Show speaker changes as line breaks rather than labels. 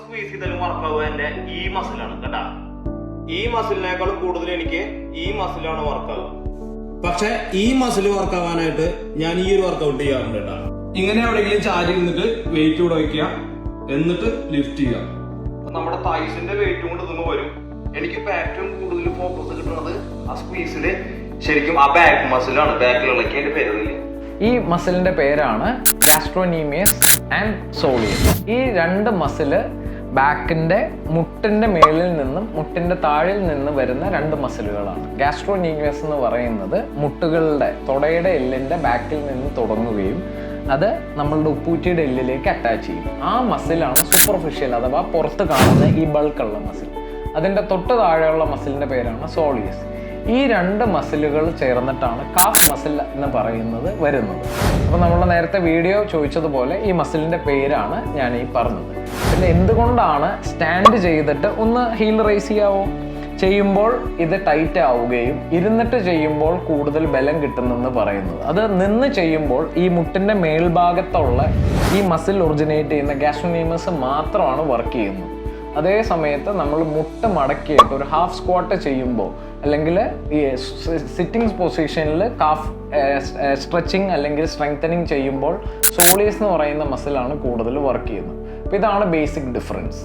Squeeze ചെയ്താലും വർക്കാവുക എന്റെ ഈ മസിലാണ് കേട്ടാ ഈ മസിലിനേക്കാളും കൂടുതൽ എനിക്ക് ഈ മസിലാണ് വർക്കാവുക പക്ഷെ ഈ മസിൽ വർക്കാവാനായിട്ട് ഞാൻ ഈ ഒരു വർക്കൗട്ട് ചെയ്യാറുണ്ട് കേട്ടാ.
ഇങ്ങനെ എവിടെയെങ്കിലും ചാരി നിന്നിട്ട് വെയിറ്റ് കൂടെ വയ്ക്കുക എന്നിട്ട് ലിഫ്റ്റ് ചെയ്യുക.
നമ്മുടെ തൈസിന്റെ വെയിറ്റും കൊണ്ട് നിന്ന് വരും. എനിക്ക് ഏറ്റവും കൂടുതൽ ഫോക്കസ് കിട്ടുന്നത് ആ സ്ക്വീസിൽ ശരിക്കും ആ ബാക്ക് മസിലാണ് ബാക്കിലുള്ളക്ക് എന്റെ പേര്
ഈ മസിലിന്റെ പേരാണ് ആസ്ട്രോനീമിയസ് ആൻഡ് സോളിയസ് ഈ രണ്ട് മസിൽ ബാക്കിന്റെ മുട്ടിന്റെ മേളിൽ നിന്നും മുട്ടിന്റെ താഴിൽ നിന്ന് വരുന്ന രണ്ട് മസിലുകളാണ്. ഗാസ്ട്രോനീമിയസ് എന്ന് പറയുന്നത് മുട്ടുകളുടെ തുടയുടെ എല്ലിന്റെ ബാക്കിൽ നിന്ന് തുടങ്ങുകയും അത് നമ്മളുടെ ഉപ്പൂറ്റിയുടെ എല്ലിലേക്ക് അറ്റാച്ച് ചെയ്യും. ആ മസിലാണ് സൂപ്പർഫിഷ്യൽ അഥവാ പുറത്ത് കാണുന്ന ഈ ബൾക്കുള്ള മസിൽ. അതിന്റെ തൊട്ട് താഴെയുള്ള മസിലിന്റെ പേരാണ് സോളിയസ് ഈ രണ്ട് മസിലുകൾ ചേർന്നിട്ടാണ് കാഫ് മസിൽ എന്ന് പറയുന്നത് വരുന്നത്. അപ്പോൾ നമ്മൾ നേരത്തെ വീഡിയോ ചോദിച്ചതുപോലെ ഈ മസിലിന്റെ പേരാണ് ഞാൻ ഈ പറഞ്ഞത്. പിന്നെ എന്തുകൊണ്ടാണ് സ്റ്റാൻഡ് ചെയ്തിട്ട് ഒന്ന് ഹീൽ റേസ് ചെയ്യാവോ? ചെയ്യുമ്പോൾ ഇത് ടൈറ്റ് ആവുകയും ഇരുന്നിട്ട് ചെയ്യുമ്പോൾ കൂടുതൽ ബലം കിട്ടുന്നെന്ന് പറയുന്നത്. അത് നിന്ന് ചെയ്യുമ്പോൾ ഈ മുട്ടിന്റെ മേൽഭാഗത്തുള്ള ഈ മസിൽ ഒറിജിനേറ്റ് ചെയ്യുന്ന ഗാസ്ട്രോനീമസ് മാത്രമാണ് വർക്ക് ചെയ്യുന്നത്. അതേ സമയത്ത് നമ്മൾ മുട്ട മടക്കിയിട്ട് ഒരു ഹാഫ് സ്ക്വാട്ട് ചെയ്യുമ്പോൾ അല്ലെങ്കിൽ ഈ സിറ്റിംഗ് പൊസിഷനിൽ കാഫ് സ്ട്രെച്ചിങ് അല്ലെങ്കിൽ സ്ട്രെങ്തനിങ് ചെയ്യുമ്പോൾ സോളീസ് എന്ന് പറയുന്ന മസിലാണ് കൂടുതൽ വർക്ക് ചെയ്യുന്നത്. അപ്പോൾ ഇതാണ് ബേസിക് ഡിഫറൻസ്